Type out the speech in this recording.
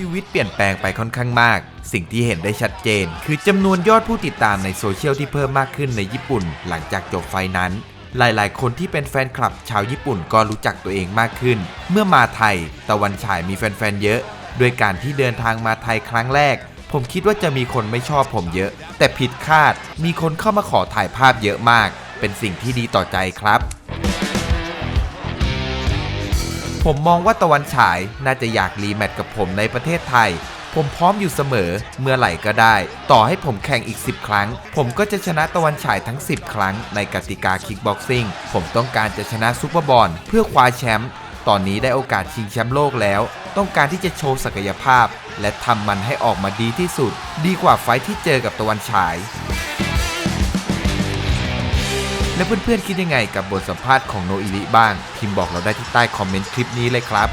ชีวิตเปลี่ยนแปลงไปค่อนข้างมาก สิ่งที่เห็นได้ชัดเจน คือจำนวนยอดผู้ติดตามในโซเชียลที่เพิ่มมากขึ้นในญี่ปุ่น หลังจากจบไฟนั้น หลายๆ คนที่เป็นแฟนคลับชาวญี่ปุ่นก็รู้จักตัวเองมากขึ้น เมื่อมาไทย ตะวันฉายมีแฟนๆเยอะด้วยการที่เดินทางมาไทยครั้งแรก ผมคิดว่าจะมีคนไม่ชอบผมเยอะ แต่ผิดคาดมีคนเข้ามาขอถ่ายภาพเยอะมาก เป็นสิ่งที่ดีต่อใจครับ ผมมองว่าตะวันฉายน่าจะอยากรีแมตช์กับผมในประเทศไทย ผมพร้อมอยู่เสมอเมื่อไหร่ก็ได้ ต่อให้ผมแข่งอีก 10 ครั้ง ผมก็จะชนะตะวันฉายทั้ง 10 ครั้งในกติกาคิกบ็อกซิ่งผมต้องการจะชนะซูเปอร์บอลเพื่อคว้าแชมป์ตอนนี้ได้โอกาสชิงแชมป์โลกแล้ว ต้องการที่จะโชว์ศักยภาพ และทำมันให้ออกมาดีที่สุด ดีกว่าไฟท์ที่เจอกับตะวันฉาย และเพื่อนๆคิดยังไงกับบทสัมภาษณ์ของโนอิริบ้าง พิมพ์บอกเราได้ที่ใต้คอมเมนต์คลิปนี้เลยครับ